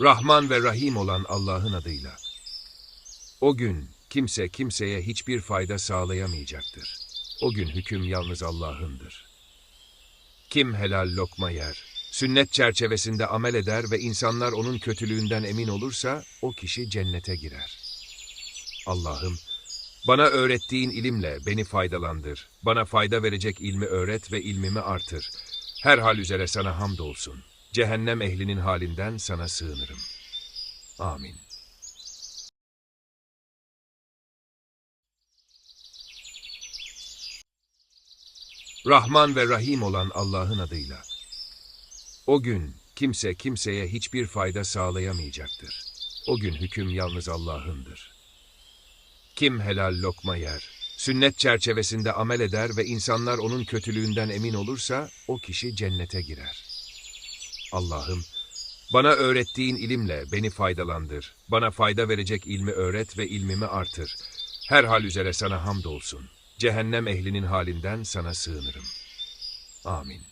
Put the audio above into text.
Rahman ve Rahim olan Allah'ın adıyla. O gün kimse kimseye hiçbir fayda sağlayamayacaktır. O gün hüküm yalnız Allah'ındır. Kim helal lokma yer, sünnet çerçevesinde amel eder ve insanlar onun kötülüğünden emin olursa o kişi cennete girer. Allah'ım, bana öğrettiğin ilimle beni faydalandır. Bana fayda verecek ilmi öğret ve ilmimi artır. Her hal üzere sana hamdolsun. Cehennem ehlinin halinden sana sığınırım. Amin. Rahman ve Rahim olan Allah'ın adıyla. O gün kimse kimseye hiçbir fayda sağlayamayacaktır. O gün hüküm yalnız Allah'ındır. Kim helal lokma yer, sünnet çerçevesinde amel eder ve insanlar onun kötülüğünden emin olursa o kişi cennete girer. Allah'ım, bana öğrettiğin ilimle beni faydalandır. Bana fayda verecek ilmi öğret ve ilmimi artır. Her hal üzere sana hamdolsun. Cehennem ehlinin halinden sana sığınırım. Amin.